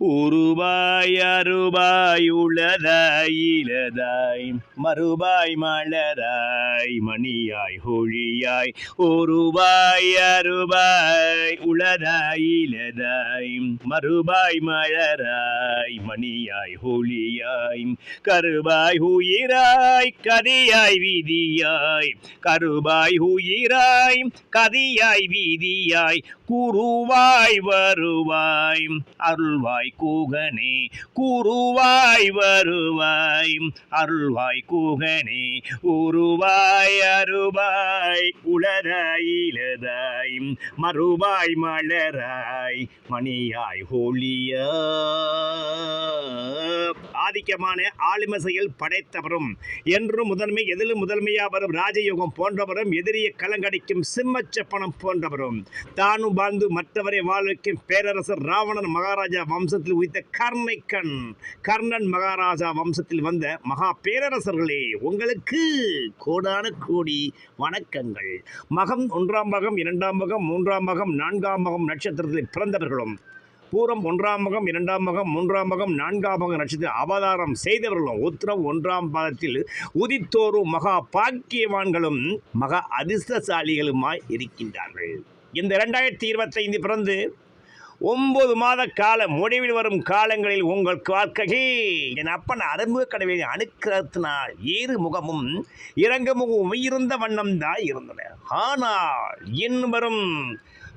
உருவாய் அருபாய் உளதாய் இலதாய் மறுபாய் மலராய் மணியாய் ஹொழியாய் உருவாய் அருபாய் உளதாய் இலதாய் மறுபாய் மலராய் மணியாய் ஹொழியாய் கருபாய் உயிராய் கதியாய் வீதியாய். கருபாய் உயிராய் கதியாய் வீதியாய். குருவாய் வருவாய். அருள்வாய் கூகனே குருவாய் வருவாய். அருள்வாய் கூகனே உருவாய் அருவாய். உளராய் இலதாய் மறுவாய் மலராய். மணியாய் ஹோலியா ஆதிக்கமான ஆளுமசையில் படைத்தவரும் என்றும் முதன்மை எதிலும் முதன்மையாக வரும் ராஜயோகம் போன்றவரும் எதிரிய கலங்கடிக்கும் சிம்மச்சப்பனம் போன்றவரும் தானும் வாழ்ந்து மற்றவரை வாழ வைக்கும் பேரரசர் ராவணன் மகாராஜா வம்சத்தில் உயித்த கர்ணைக்கண். கர்ணன் மகாராஜா வம்சத்தில் வந்த மகா பேரரசர்களே உங்களுக்கு கோடான கோடி வணக்கங்கள். மகம் ஒன்றாம் மகம் இரண்டாம் மகம் மூன்றாம் மகம் நான்காம் மகம் நட்சத்திரத்தில் பிறந்தவர்களும் பூரம் ஒன்றாம் மகம் இரண்டாம் மகம் மூன்றாம் மகம் நான்காம் மகம் நட்சத்திரம் அவதாரம் செய்தவர்களும் உத்தரம் ஒன்றாம் பாதத்தில் உதித்தோரும் மகா பாக்கியவான்களும் மகா அதிர்ஷ்டசாலிகளுமாய் இருக்கின்றார்கள். இந்த ரெண்டாயிரத்தி இருபத்தைந்து பிறந்து ஒம்பது மாத காலம் முடிவில் வரும் காலங்களில் உங்கள் வாழ்க்கையை என் அப்பன் அரும்பு கடவை அணுக்கிறத்தினால் ஏறு முகமும் இறங்கு முகமும் இருந்த வண்ணம் தான் இருந்தன. ஆனால் இன்னும் வரும்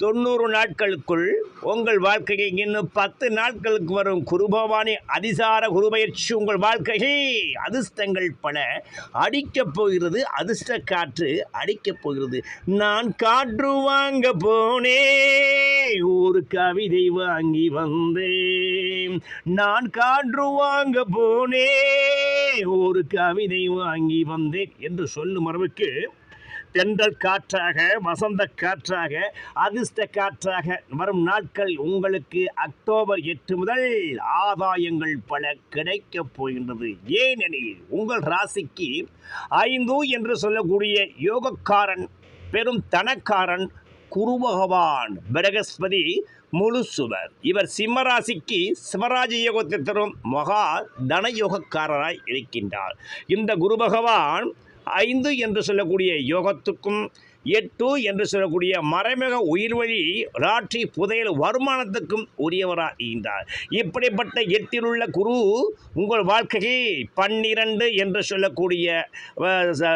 தொண்ணூறு நாட்களுக்குள் உங்கள் வாழ்க்கையை இன்னும் பத்து நாட்களுக்கு வரும். குருபவானி அதிசார குருபயிற்சி உங்கள் வாழ்க்கையை அதிர்ஷ்டங்கள் பல அடிக்கப் போகிறது. அதிர்ஷ்ட காற்று அடிக்கப் போகிறது. நான் காற்று வாங்க போனே ஒரு கவிதை வாங்கி வந்தேன். நான் காற்று வாங்க போனே ஒரு கவிதை வாங்கி வந்தேன் என்று சொல்லும் அளவுக்கு தென்றல் காற்றாக வசந்த காற்றாக அதிர்ஷ்ட காற்றாக வரும் நாட்கள் உங்களுக்கு அக்டோபர் எட்டு முதல் ஆதாயங்கள் பல கிடைக்கப் போகின்றது. ஏனெனில் உங்கள் ராசிக்கு ஐந்து என்று சொல்லக்கூடிய யோகக்காரன் பெரும் தனக்காரன் குரு பகவான் பிரகஸ்பதி முழு சுவர். இவர் சிம்மராசிக்கு சிவராஜ யோகத்தை தரும் மகா தனயோகக்காரராய் இருக்கின்றார். இந்த குரு பகவான் ஐந்து என்று சொல்லக்கூடிய யோகத்துக்கும் எட்டு என்று சொல்லக்கூடிய மறைமுக உயிர்வழி ராட்சி புதையல் வருமானத்துக்கும் உரியவராக இருந்தார் இப்படிப்பட்ட எட்டிலுள்ள குரு உங்கள் வாழ்க்கையை பன்னிரண்டு என்று சொல்லக்கூடிய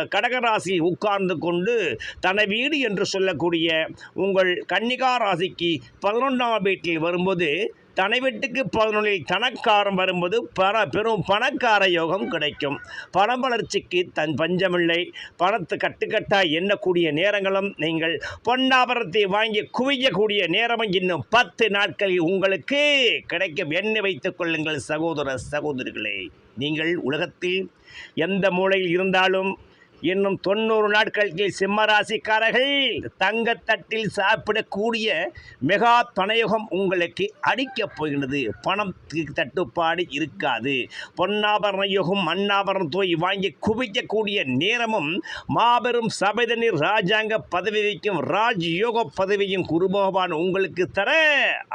கடகராசி உட்கார்ந்து கொண்டு தன வீடு என்று சொல்லக்கூடிய உங்கள் கன்னிகா ராசிக்கு பதினொன்றாம் வீட்டில் வரும்போது தனை வீட்டுக்கு பதினொன்றில் தனக்காரம் வரும்போது பண பெரும் பணக்கார யோகம் கிடைக்கும். பண வளர்ச்சிக்கு தன் பஞ்சமில்லை. பணத்து கட்டுக்கட்டாய் எண்ணக்கூடிய நேரங்களும் நீங்கள் பொன்னாபரத்தை வாங்கி குவியக்கூடிய நேரமும் இன்னும் பத்து நாட்களில் உங்களுக்கு கிடைக்கும். எண்ணெய் வைத்துக் கொள்ளுங்கள் சகோதர சகோதரிகளே. நீங்கள் உலகத்தில் எந்த மூலையில் இருந்தாலும் இன்னும் தொண்ணூறு நாட்களுக்கு சிம்மராசிக்காரர்கள் தங்கத்தட்டில் சாப்பிடக்கூடிய மெகா தனயுகம் உங்களுக்கு அடிக்கப் போகின்றது. பணம் தட்டுப்பாடு இருக்காது. பொன்னாபரண யுகம் மண்ணாபரண தோய் வாங்கி குவிக்கக்கூடிய நேரமும் மாபெரும் சபைதனில் ராஜாங்க பதவி வைக்கும் ராஜ்யோக பதவியும் குருபகவான் உங்களுக்கு தர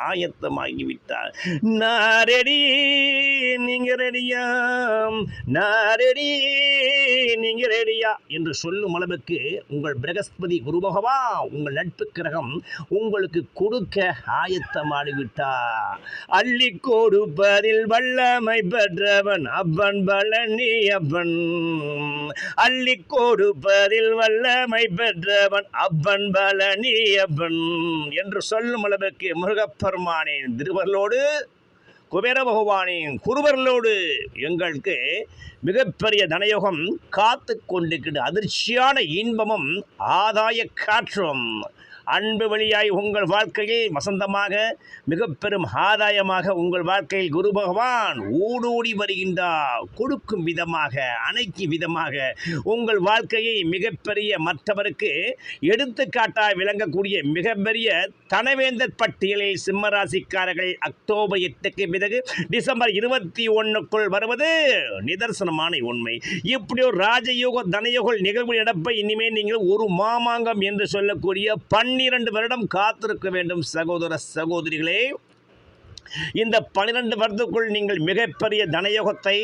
ஆயத்தமாகிவிட்டார் நான் ரெடி நீங்க ரெடியா? நான் ரெடி நீங்க ரெடியா? என்று சொல்லும் அளவுக்கு உங்கள் பிரகஸ்பதி குருபகவா உங்கள் நட்பு கிரகம் உங்களுக்கு கொடுக்க ஆயத்தமாடிவிட்டா அள்ளி கொடுப்பதில் வல்லமை பெற்றவன் அப்பன் பழனி அப்பன் அள்ளி கொடுப்பதில் வல்லமை பெற்றவன் அப்பன் பழனி அப்பன் என்று சொல்லும் அளவுக்கு முருகப்பெருமானின் திருவர்களோடு குபேர பகவானின் குருவர்களோடு எங்களுக்கு மிகப்பெரிய தனயோகம் காத்து கொண்டிருக்கின்ற அதிர்ச்சியான இன்பமும் ஆதாய காற்றும். அன்பு வழியாய் உங்கள் வாழ்க்கையில் வசந்தமாக மிக பெரும் ஆதாயமாக உங்கள் வாழ்க்கையில் குரு பகவான் ஊடோடி வருகின்றார். கொடுக்கும் விதமாக அணைக்கும் விதமாக உங்கள் வாழ்க்கையை மிகப்பெரிய மற்றவருக்கு எடுத்துக்காட்டாய் விளங்கக்கூடிய மிகப்பெரிய தனவேந்தர் பட்டியலில் சிம்மராசிக்காரர்கள் அக்டோபர் எட்டுக்கு பிறகு டிசம்பர் இருபத்தி ஒன்றுக்குள் வருவது நிதர்சனமான உண்மை. இப்படி ஒரு ராஜயோக தனயோக நிகழ்வு நடப்பை இனிமேல் நீங்கள் ஒரு மாமாங்கம் என்று சொல்லக்கூடிய பன்னிரண்டு வருடம் காத்திருக்க வேண்டும் சகோதர சகோதரிகளே. இந்த பனிரெண்டு வருடத்துக்குள் நீங்கள் மிகப்பெரிய தனயோகத்தை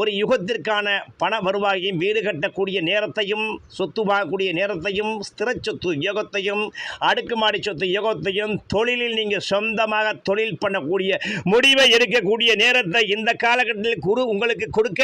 ஒரு யுகத்திற்கான பண வருவாயையும் வீடு கட்டக்கூடிய நேரத்தையும் சொத்து வாங்கக்கூடிய நேரத்தையும் ஸ்திர சொத்து யோகத்தையும் அடுக்குமாடி சொத்து யோகத்தையும் தொழிலில் நீங்கள் சொந்தமாக தொழில் பண்ணக்கூடிய முடிவை எடுக்கக்கூடிய நேரத்தை இந்த காலகட்டத்தில் குரு உங்களுக்கு கொடுக்க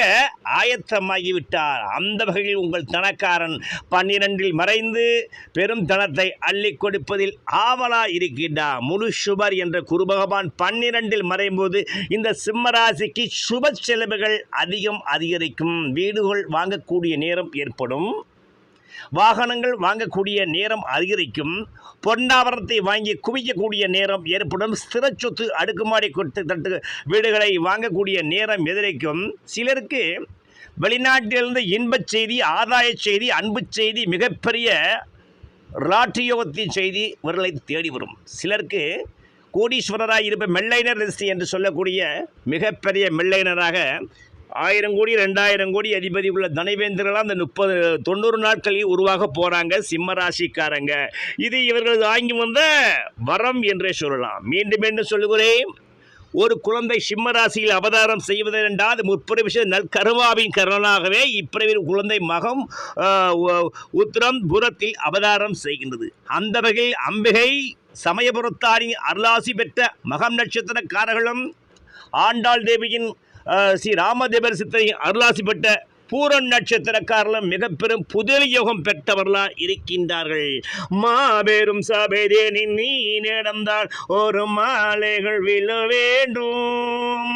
ஆயத்தமாகிவிட்டார். அந்த வகையில் உங்கள் தனக்காரன் பன்னிரெண்டில் மறைந்து பெரும் தனத்தை அள்ளி கொடுப்பதில் ஆவலா இருக்கின்றார். முழு சுபர் என்ற குரு பகவான் மறையும் மறையும்போது இந்த சிம்மராசிக்கு சுப செலவுகள் விலையும் அதிகரிக்கும். வீடுகள் வாங்கக்கூடிய நேரம் ஏற்படும். வாகனங்கள் வாங்கக்கூடிய நேரம் அதிகரிக்கும். பொன்னாவரத்தை வாங்கி குவிக்கக்கூடிய நேரம் ஏற்படும். ஸ்திர சொத்து அடுக்குமாடி கொட்டு தட்டு வீடுகளை வாங்கக்கூடிய நேரம் எதிரிக்கும். சிலருக்கு வெளிநாட்டிலிருந்து இன்பச் செய்தி ஆதாய செய்தி அன்பு செய்தி மிகப்பெரிய ராட்டியோகத்தின் செய்தி இவர்களை தேடி வரும். சிலருக்கு கோடீஸ்வரராக இருப்ப மெல்லைனர் ரிஸ்டி என்று சொல்லக்கூடிய மிகப்பெரிய மெல்லைனராக ஆயிரம் கோடி ரெண்டாயிரம் கோடி அதிபதி உள்ள தனவேந்தர்களாக அந்த முப்பது தொண்ணூறு நாட்களில் உருவாக போகிறாங்க சிம்ம ராசிக்காரங்க. இது இவர்கள் வாங்கி வந்த வரம் என்றே சொல்லலாம். மீண்டும் மீண்டும் சொல்லுகிறேன் ஒரு குழந்தை சிம்ம ராசியில் அவதாரம் செய்வதென்றால் அது முற்பிறவி நல் கருவாவின் கருணாகவே இப்பிறவில் குழந்தை மகம் உத்திரம் புறத்தில் அவதாரம் செய்கின்றது. அந்த வகையில் அம்பிகை சமயபுரத்தாரின் அருளாசி பெற்ற மகம் நட்சத்திரக்காரர்களும் ஆண்டாள் தேவியின் ஸ்ரீ ராமதேவர் சித்தரின் அருளாசி பெற்ற பூரன் நட்சத்திரக்காரில் மிக பெரும் புதலி யோகம் பெற்றவர்களா இருக்கின்றார்கள். மாபெரும் சபைதேனின் நீ நடந்தால் ஒரு மாலைகள் விழ வேண்டும்.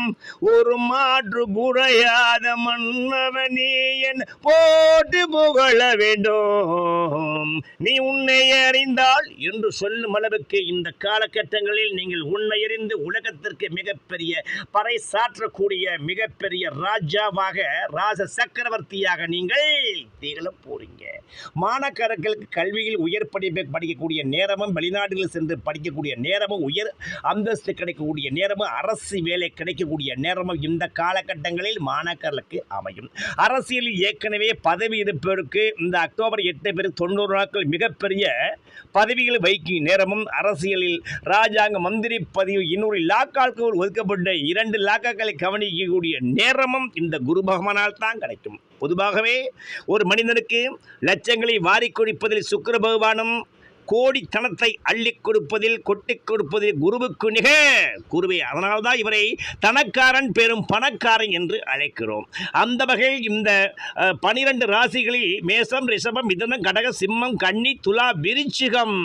ஒரு மாற்று குறையாத மன்னவனே என் போட்டு புகழ வேண்டும். நீ உன்னை அறிந்தால் என்று சொல்லும் அளவுக்கு இந்த காலகட்டங்களில் நீங்கள் உன்னை அறிந்து உலகத்திற்கு மிகப்பெரிய பறை சாற்றக்கூடிய மிகப்பெரிய ராஜாவாக ராஜ சக்கரவர்த்தியாக நீங்கள் திகழ போறீங்க. மாணக்கர்களுக்கு கல்வியில் உயர் படிப்பை படிக்கக்கூடிய நேரமும் வெளிநாடுகளில் சென்று படிக்கக்கூடிய நேரமும் உயர் அந்தஸ்து கிடைக்கக்கூடிய நேரமும் அரசு வேலை கிடைக்கக்கூடிய நேரமும் இந்த காலகட்டங்களில் மாணக்கர்களுக்கு அமையும். அரசியலில் ஏற்கனவே பதவி இருப்பவருக்கு இந்த அக்டோபர் எட்டு பேர் தொண்ணூறு நாட்கள் மிகப்பெரிய பதவிகளை வைக்கும் நேரமும் அரசியலில் ராஜாங்க மந்திரி பதிவு இன்னொரு லாக்காக்கள் ஒதுக்கப்பட்ட இரண்டு லாக்காக்களை கவனிக்கக்கூடிய நேரமும் இந்த குரு பகவானால் தான் கிடைக்கும். பொதுவாகவே ஒரு மனிதனுக்கு லட்சங்களை வாரிக் கொடுப்பதில் சுக்கிர பகவானும் கோடி தனத்தை அள்ளி கொடுப்பதில் கொட்டிக் கொடுப்பதில் குருவுக்கு நிக குருவே அதனால்தான் இவரை தனக்காரன் பெரும் பணக்காரன் என்று அழைக்கிறோம். அந்த வகையில் இந்த பனிரெண்டு ராசிகளில் மேசம் ரிஷபம் மிதனம் கடக சிம்மம் கன்னி துலா விருச்சிகம்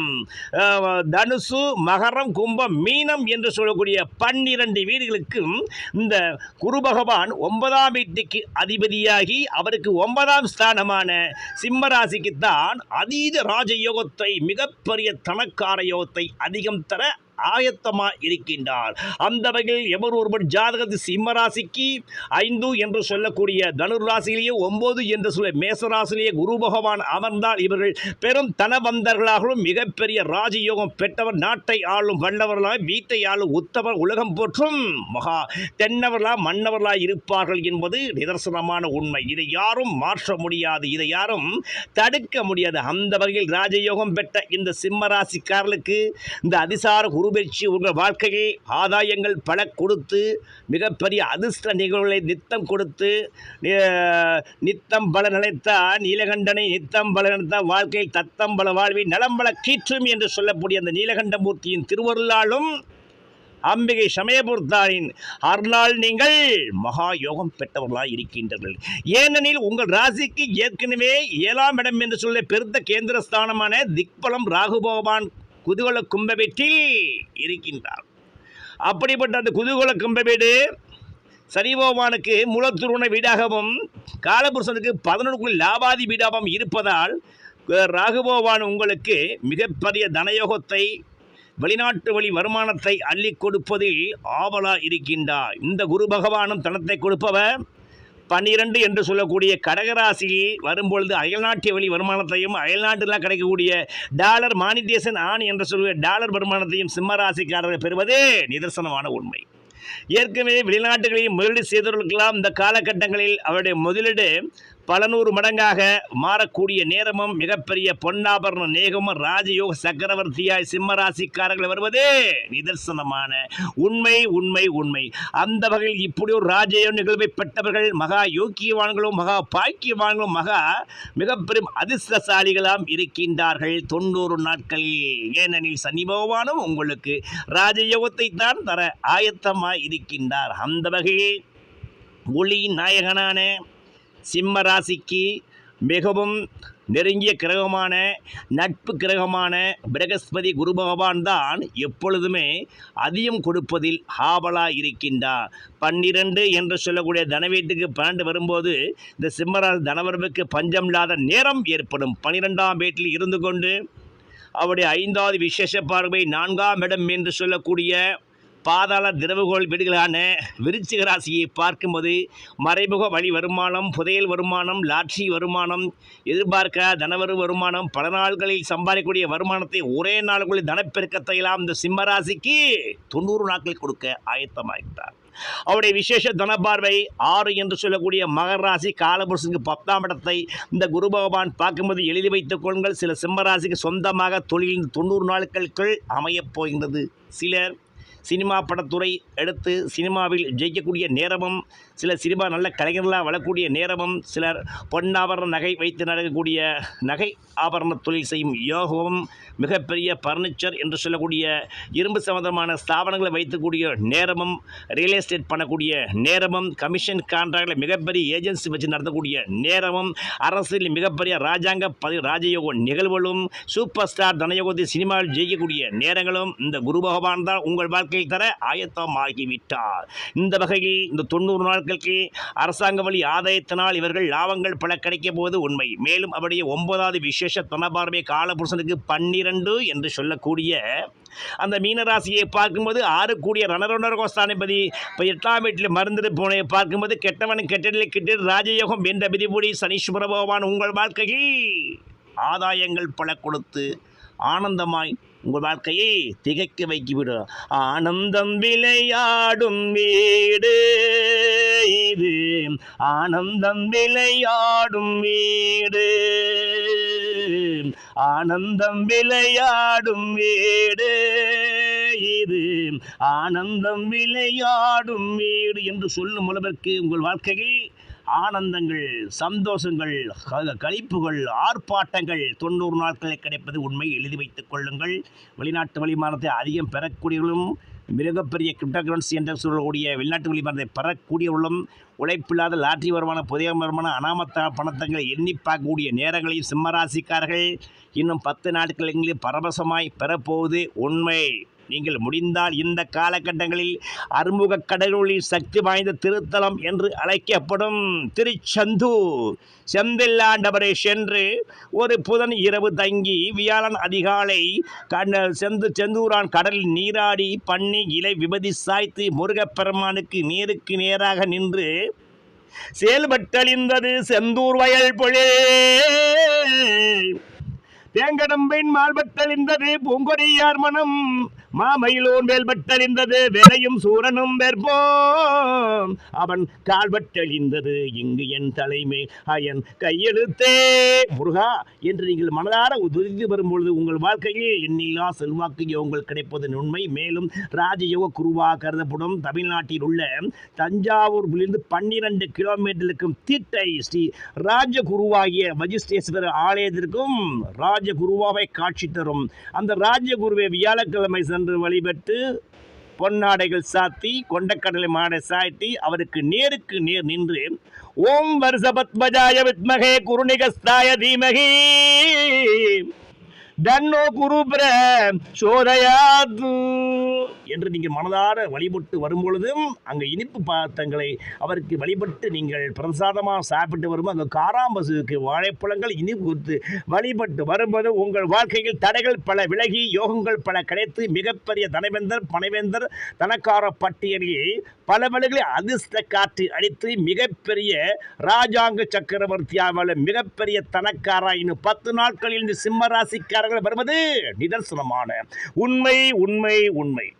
தனுசு மகரம் கும்பம் மீனம் என்று சொல்லக்கூடிய பன்னிரண்டு வீடுகளுக்கும் இந்த குரு பகவான் ஒன்பதாம் வீட்டுக்கு அதிபதியாகி அவருக்கு ஒன்பதாம் ஸ்தானமான சிம்ம ராசிக்குத்தான் அதீத ராஜயோகத்தை மிக மிகப்பெரிய தனக்கார யோகத்தை அதிகம் தர ஆயத்தமாக இருக்கின்றார். அந்த வகையில் எவர் ஒருவர் ஜாதகத்தில் சிம்ம ராசிக்கு ஐந்து என்று சொல்லக்கூடிய தனுர் ராசியிலேயே ஒன்பது என்று சொல்ல மேச ராசியிலேயே குரு பகவான் அமர்ந்தால் இவர்கள் பெரும் தனவந்தர்களாகவும் மிகப்பெரிய ராஜயோகம் பெற்றவர் நாட்டை ஆளும் வல்லவர்களாக வீட்டை ஆளும் உத்தவர் உலகம் போற்றும் மகா தென்னவர்களா மன்னவர்களா இருப்பார்கள் என்பது நிதர்சனமான உண்மை. இதை யாரும் மாற்ற முடியாது இதை யாரும் தடுக்க முடியாது. அந்த வகையில் ராஜயோகம் பெற்ற இந்த சிம்ம ராசிக்காரர்களுக்கு இந்த அதிசார குரு முயற்சி உங்கள் வாழ்க்கையில் ஆதாயங்கள் பல கொடுத்து மிகப்பெரிய அதிர்ஷ்ட நிகழ்வுகளை நித்தம் கொடுத்து நித்தம் பல நிலைத்தா நீலகண்டனை நித்தம் பல நினைத்தா வாழ்க்கையில் தத்தம் பல வாழ்வி நலம் பல கீற்றும் என்று சொல்லக்கூடிய அந்த நீலகண்டமூர்த்தியின் திருவருளாலும் அம்பிகை சமயபுரத்தாரின் அருளால் நீங்கள் மகா யோகம் பெற்றவர்களாக இருக்கின்றீர்கள். ஏனெனில் உங்கள் ராசிக்கு ஏற்கனவே ஏழாம் இடம் என்று சொல்ல பெருத்த கேந்திர ஸ்தானமான திக்பலம் ராகுபகவான் குதூகல கும்பவீட்டில் இருக்கின்றார். அப்படிப்பட்ட அந்த குதூகல கும்ப சனிபகவானுக்கு மூலத்துருண வீடாகவும் காலபுருஷனுக்கு பதினொன்றுக்குள் லாபாதி வீடாகவும் இருப்பதால் ராகுபகவான் உங்களுக்கு மிகப்பெரிய தனயோகத்தை வெளிநாட்டு வழி வருமானத்தை அள்ளி கொடுப்பதில் ஆவலா இருக்கின்றார். இந்த குரு பகவானும் தனத்தை கொடுப்பவர் பன்னிரண்டு என்று சொல்லக்கூடிய கடகராசி வரும்பொழுது அயல்நாட்டு வழி வருமானத்தையும் அயல்நாட்டில் கிடைக்கக்கூடிய டாலர் மானிட்டேஷன் ஆண் என்று சொல்லுகிற டாலர் வருமானத்தையும் சிம்மராசிக்காரர்கள் ராசிக்காரர்கள் நிதர்சனமான உண்மை. ஏற்கனவே வெளிநாட்டுகளில் முதலீடு செய்தவர்களுக்கெல்லாம் இந்த காலகட்டங்களில் அவருடைய முதலீடு பல நூறு மடங்காக மாறக்கூடிய நேரமும் மிகப்பெரிய பொன்னாபரண நேகமும் ராஜயோக சக்கரவர்த்தியாய் சிம்மராசிக்காரர்கள் வருவது நிதர்சனமான உண்மை உண்மை உண்மை. அந்த வகையில் இப்படி ஒரு ராஜயோக நிகழ்வை பெற்றவர்கள் மகா யோக்கியவான்களும் மகா பாக்கியவான்களும் மகா மிக பெரும் அதிர்ஷ்டசாலிகளாம் இருக்கின்றார்கள் தொண்ணூறு நாட்களில் ஏனெனில் சனி பகவானும் உங்களுக்கு ராஜயோகத்தை தான் தர ஆயத்தமாக இருக்கின்றார் அந்த வகையில் ஒளியின் நாயகனான சிம்ம ராசிக்கு மிகவும் நெருங்கிய கிரகமான நட்பு கிரகமான பிரகஸ்பதி குரு பகவான் தான் எப்பொழுதுமே அதிகம் கொடுப்பதில் ஆவலாக இருக்கின்றார். பன்னிரண்டு என்று சொல்லக்கூடிய தனவீட்டுக்கு பன்னெண்டு வரும்போது இந்த சிம்மராசி தனவரவுக்கு பஞ்சம் இல்லாத நேரம் ஏற்படும். பன்னிரெண்டாம் வீட்டில் இருந்து கொண்டு அவருடைய ஐந்தாவது விசேஷ பார்வை நான்காம் இடம் என்று சொல்லக்கூடிய பாதாள திரவுகோள் வீடுகளான விருச்சிக ராசியை பார்க்கும்போது மறைமுக வழி வருமானம் புதையல் வருமானம் லாட்சி வருமானம் எதிர்பார்க்க தனவரு வருமானம் பல நாள்களில் சம்பாதிக்கக்கூடிய வருமானத்தை ஒரே நாளுக்குள்ளே தனப்பெருக்கத்தை எல்லாம் இந்த சிம்மராசிக்கு தொண்ணூறு நாட்கள் கொடுக்க ஆயத்தமாகிட்டார் அவருடைய விசேஷ தனப்பார்வை ஆறு என்று சொல்லக்கூடிய மகர ராசி காலபுருஷனுக்கு பத்தாம் இடத்தை இந்த குரு பகவான் பார்க்கும்போது எழுதி வைத்துக் கொள்ளுங்கள். சில சிம்மராசிக்கு சொந்தமாக தொழில் தொண்ணூறு நாட்களுக்குள் அமையப் போகின்றது. சிலர் சினிமா படத்துறை எடுத்து சினிமாவில் ஜெயிக்கக்கூடிய நேரமும் சில சினிமா நல்ல கலைஞர்களாக வளரக்கூடிய நேரமும் சிலர் பொன்னாபரண நகை வைத்து நடக்கக்கூடிய நகை ஆபரண தொழில் செய்யும் யோகமும் மிகப்பெரிய பர்னிச்சர் என்று சொல்லக்கூடிய இரும்பு சம்பந்தமான ஸ்தாபனங்களை வைத்துக்கூடிய நேரமும் ரியல் எஸ்டேட் பண்ணக்கூடிய நேரமும் கமிஷன் கான்ட்ராக்டில் மிகப்பெரிய ஏஜென்சி வச்சு நடத்தக்கூடிய நேரமும் அரசியல் மிகப்பெரிய ராஜாங்க பதி ராஜயோக நிகழ்வுகளும் சூப்பர் ஸ்டார் தனயோகத்தை சினிமாவில் ஜெயிக்கக்கூடிய நேரங்களும் இந்த குரு பகவான் தான் உங்கள் வாழ்க்கை தர ஆயத்தமாகிவிட்டார் இந்த வகையில் இந்த தொண்ணூறு நாட்களுக்கு அரசாங்க வழி ஆதாயத்தினால் இவர்கள் லாபங்கள் பல கிடைக்க போவது உண்மை. மேலும் அவருடைய ஒன்பதாவது விசேஷ தனபார்வை காலபுருஷனுக்கு பன்னிரண்டு என்று சொல்லக்கூடிய அந்த மீனராசியை பார்க்கும்போது ஆறு கூடிய ரணரணகோஸ்தானபதி இப்போ எட்டாம் வீட்டில் மருந்து போனையை பார்க்கும்போது கெட்டவன் கெட்டடில் கெட்டது ராஜயோகம் என்ற பிதிபுடி சனீஸ்வர பகவான் உங்கள் வாழ்க்கையில் ஆதாயங்கள் பல கொடுத்து ஆனந்தமாய் உங்கள் வாழ்க்கையை திகைக்க வைக்கிவிடும் ஆனந்தம் விளையாடும் வீடு இது. ஆனந்தம் விளையாடும் வீடு. ஆனந்தம் விளையாடும் வீடு இது. ஆனந்தம் விளையாடும் வீடு என்று சொல்லும் அளவிற்கு உங்கள் வாழ்க்கையில் ஆனந்தங்கள் சந்தோஷங்கள் க- ஆர்ப்பாட்டங்கள் தொண்ணூறு நாட்களில் கிடைப்பது உண்மை. எழுதி வைத்துக் கொள்ளுங்கள். வெளிநாட்டு வழிமானத்தை அதிகம் பெறக்கூடியவர்களும் மிகப்பெரிய கிரிப்டோ கரன்சி என்று சொல்லக்கூடிய வெளிநாட்டு வழிமானத்தை பெறக்கூடியவர்களும் உழைப்பில்லாத லாட்டரி வருமான புதிய வருமான அனாமத்த பணத்தங்களை எண்ணி பார்க்கக்கூடிய நேரங்களையும் சிம்மராசிக்காரர்கள் இன்னும் பத்து நாட்களில் பரவசமாய் பெறப்போவது உண்மை. நீங்கள் முடிந்தால் இந்த காலகட்டங்களில் அறுமுக கடவுளில் சக்தி வாய்ந்த திருத்தலம் என்று அழைக்கப்படும் திருச்செந்தூர். செந்தில்லாண்டவரை சென்று ஒரு புதன் இரவு தங்கி வியாழன் அதிகாலை கண்ண செந்து செந்தூரான் கடலில் நீராடி பண்ணி இலை விபதி சாய்த்து முருகப்பெருமானுக்கு நேருக்கு நேராக நின்று செயல்பட்டழிந்தது செந்தூர் வயல் பொழில். தேங்கடம்பின் மால்பட்டழிந்தது பூங்கொடியார் மனம். மாமயிலோன் வேல்பட்டழிந்தது வேலையும் சூரனும் வெற்போம். அவன் கால்பட்டழிந்தது இங்கு என் தலைமை அயன் கையெழுத்தே. முருகா என்று நீங்கள் மனதார துதித்து வரும்பொழுது உங்கள் வாழ்க்கையில் எண்ணில்லா செல்வாக்கு யோகங்கள் கிடைப்பதன் உண்மை மேலும் ராஜயோக குருவாக கருதப்படும் தமிழ்நாட்டில் உள்ள தஞ்சாவூரிலிருந்து பன்னிரண்டு கிலோமீட்டருக்கும் தீட்டை ஸ்ரீ ராஜகுருவாகிய வஜிஷ்டேஸ்வரர் ஆலயத்திற்கும் ராஜ ராஜகுருவாவை காட்சி தரும். அந்த ராஜகுருவை வியாழக்கிழமை சென்று வழிபட்டு பொன்னாடைகள் சாத்தி கொண்டக்கடலை மாடை சாத்தி அவருக்கு நேருக்கு நேர் நின்று ஓம் வருஷபத்மஜாய வித்மகே குருநிகஸ்தாய தீமகி! தன்னோ குருபிர சோரையாது என்று நீங்கள் மனதார வழிபட்டு வரும்பொழுதும் அங்கே இனிப்பு பாத்தங்களை அவருக்கு வழிபட்டு நீங்கள் பிரசாதமாக சாப்பிட்டு வரும்போது அங்கே காராம்பசுக்கு வாழைப்பழங்கள் இனிப்பு கொடுத்து வழிபட்டு வரும்போது உங்கள் வாழ்க்கையில் தடைகள் பல விலகி யோகங்கள் பல கிடைத்து மிகப்பெரிய தனவேந்தர் பனைவேந்தர் தனக்கார பட்டியலில் பல வழிகளில் அதிர்ஷ்ட காற்று அடித்து மிகப்பெரிய ராஜாங்க சக்கரவர்த்தியாவில் மிகப்பெரிய தனக்காரா இன்னும் பத்து நாட்களில் இந்த சிம்ம அதிகாரங்கள் வருவது நிதர்சனமான உண்மை உண்மை உண்மை.